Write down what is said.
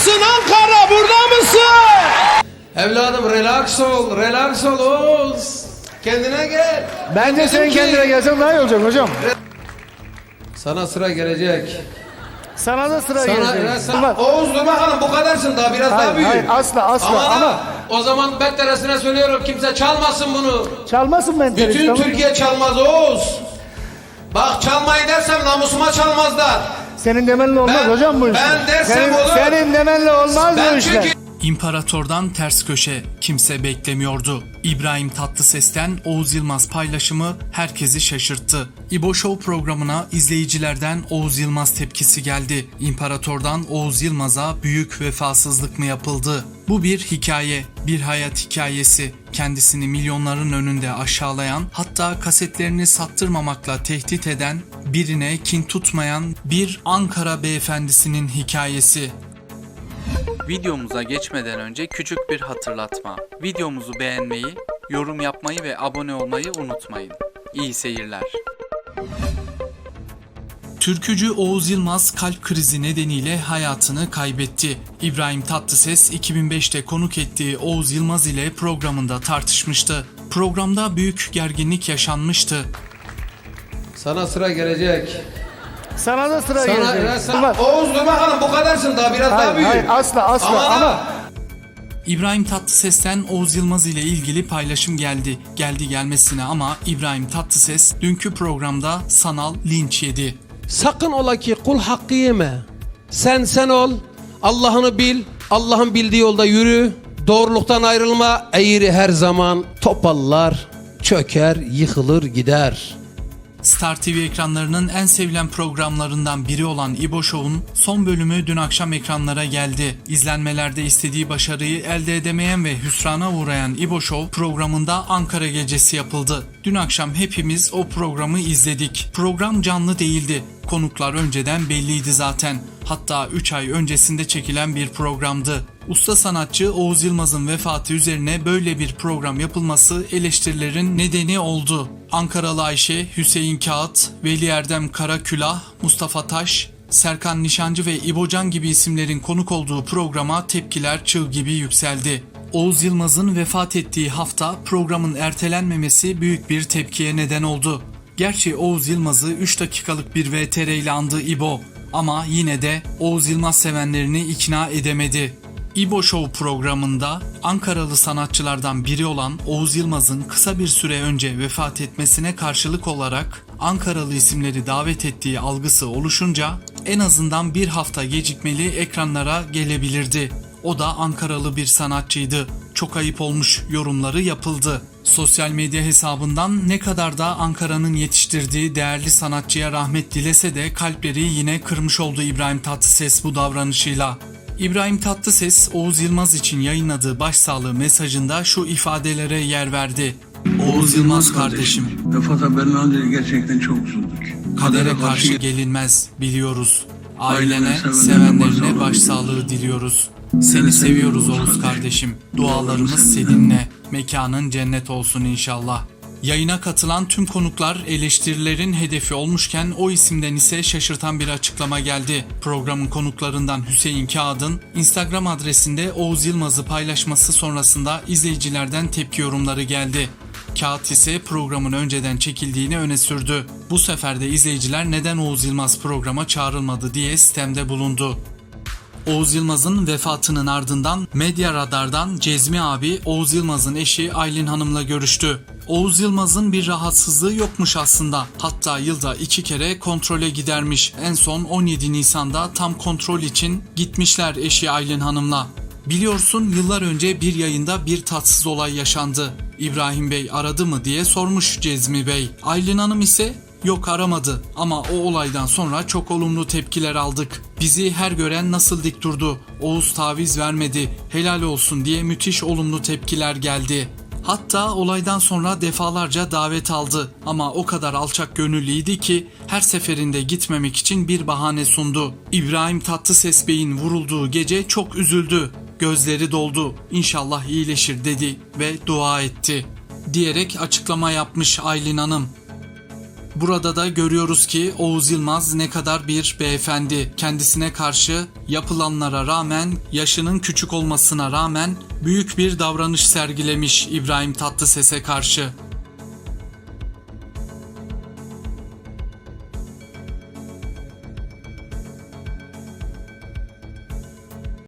mısın Ankara burada mısın? Evladım relax ol, relax ol Oğuz. Kendine gel. Bence Dedim sen ki- kendine gelsen daha iyi olacak hocam. Sana sıra gelecek. Sana da sıra Sana, gelecek. ya sen- Ulan, Oğuz dur bakalım bu kadarsın daha biraz daha Hayır, büyük. hayır, asla, asla, ama- o zaman ben teresine söylüyorum kimse çalmasın bunu. çalmasın ben Bütün tamam? Türkiye çalmaz Oğuz. Bak çalmayı dersem namusuma çalmazlar. Senin demenle olmaz Ben- hocam bu işler. ben dersem senin, olur. Senin demenle olmaz Ben bu işler. çünkü İmparatordan ters köşe kimse beklemiyordu. İbrahim Tatlıses'ten Oğuz Yılmaz paylaşımı herkesi şaşırttı. İbo Show programına izleyicilerden Oğuz Yılmaz tepkisi geldi. İmparatordan Oğuz Yılmaz'a büyük vefasızlık mı yapıldı? Bu bir hikaye, bir hayat hikayesi. Kendisini milyonların önünde aşağılayan, hatta kasetlerini sattırmamakla tehdit eden, birine kin tutmayan bir Ankara beyefendisinin hikayesi. Videomuza geçmeden önce küçük bir hatırlatma. Videomuzu beğenmeyi, yorum yapmayı ve abone olmayı unutmayın. İyi seyirler. Türkücü Oğuz Yılmaz kalp krizi nedeniyle hayatını kaybetti. İbrahim Tatlıses 2005'te konuk ettiği Oğuz Yılmaz ile programında tartışmıştı. Programda büyük gerginlik yaşanmıştı. sana sıra gelecek. Sana da sıra Sana, gelecek. ya sen- Oğuz dur bakalım bu kadarsın daha biraz daha hayır, büyük. hayır, asla, asla. Ama, Ama, İbrahim Tatlıses'ten Oğuz Yılmaz ile ilgili paylaşım geldi. Geldi gelmesine ama İbrahim Tatlıses dünkü programda sanal linç yedi. sakın ola ki kul hakkı yeme. Sen sen ol. Allah'ını bil. Allah'ın bildiği yolda yürü. Doğruluktan ayrılma. Eğri her zaman topallar, çöker, yıkılır gider. Star TV ekranlarının en sevilen programlarından biri olan İbo Show'un son bölümü dün akşam ekranlara geldi. İzlenmelerde istediği başarıyı elde edemeyen ve hüsrana uğrayan İbo Show programında Ankara gecesi yapıldı. Dün akşam hepimiz o programı izledik. Program canlı değildi. Konuklar önceden belliydi zaten. Hatta 3 ay öncesinde çekilen bir programdı. Usta sanatçı Oğuz Yılmaz'ın vefatı üzerine böyle bir program yapılması eleştirilerin nedeni oldu. Ankaralı Ayşe, Hüseyin Kağıt, Veli Erdem Karakülah, Mustafa Taş, Serkan Nişancı ve İbocan gibi isimlerin konuk olduğu programa tepkiler çığ gibi yükseldi. Oğuz Yılmaz'ın vefat ettiği hafta programın ertelenmemesi büyük bir tepkiye neden oldu. Gerçi Oğuz Yılmaz'ı 3 dakikalık bir VTR ile andı İbo ama yine de Oğuz Yılmaz sevenlerini ikna edemedi. İbo Show programında Ankaralı sanatçılardan biri olan Oğuz Yılmaz'ın kısa bir süre önce vefat etmesine karşılık olarak Ankaralı isimleri davet ettiği algısı oluşunca en azından bir hafta gecikmeli ekranlara gelebilirdi. O da Ankaralı bir sanatçıydı. Çok ayıp olmuş yorumları yapıldı. Sosyal medya hesabından ne kadar da Ankara'nın yetiştirdiği değerli sanatçıya rahmet dilese de kalpleri yine kırmış oldu İbrahim Tatlıses bu davranışıyla. İbrahim Tatlıses Oğuz Yılmaz için yayınladığı başsağlığı mesajında şu ifadelere yer verdi. Oğuz Yılmaz kardeşim, Vefat haberini alınca gerçekten çok üzüldük. kadere karşı gelinmez biliyoruz. Ailene, sevenlerine başsağlığı diliyoruz. Seni seviyoruz Oğuz kardeşim. Dualarımız seninle. Mekanın cennet olsun inşallah. Yayına katılan tüm konuklar eleştirilerin hedefi olmuşken o isimden ise şaşırtan bir açıklama geldi. Programın konuklarından Hüseyin Kağıd'ın Instagram adresinde Oğuz Yılmaz'ı paylaşması sonrasında izleyicilerden tepki yorumları geldi. Kağıt ise programın önceden çekildiğini öne sürdü. Bu sefer de izleyiciler neden Oğuz Yılmaz programa çağrılmadı diye sistemde bulundu. Oğuz Yılmaz'ın vefatının ardından Medya Radar'dan Cezmi abi Oğuz Yılmaz'ın eşi Aylin Hanım'la görüştü. Oğuz Yılmaz'ın bir rahatsızlığı yokmuş aslında. Hatta yılda iki kere kontrole gidermiş. En son 17 Nisan'da tam kontrol için gitmişler eşi Aylin Hanım'la. Biliyorsun yıllar önce bir yayında bir tatsız olay yaşandı. İbrahim Bey aradı mı diye sormuş Cezmi Bey. Aylin Hanım ise Yok aramadı ama o olaydan sonra çok olumlu tepkiler aldık. Bizi her gören nasıl dik durdu. Oğuz taviz vermedi. Helal olsun diye müthiş olumlu tepkiler geldi. Hatta olaydan sonra defalarca davet aldı ama o kadar alçak gönüllüydi ki her seferinde gitmemek için bir bahane sundu. İbrahim Tatlıses Bey'in vurulduğu gece çok üzüldü. Gözleri doldu. İnşallah iyileşir dedi ve dua etti. Diyerek açıklama yapmış Aylin Hanım. Burada da görüyoruz ki Oğuz Yılmaz ne kadar bir beyefendi. Kendisine karşı yapılanlara rağmen, yaşının küçük olmasına rağmen büyük bir davranış sergilemiş İbrahim Tatlıses'e karşı.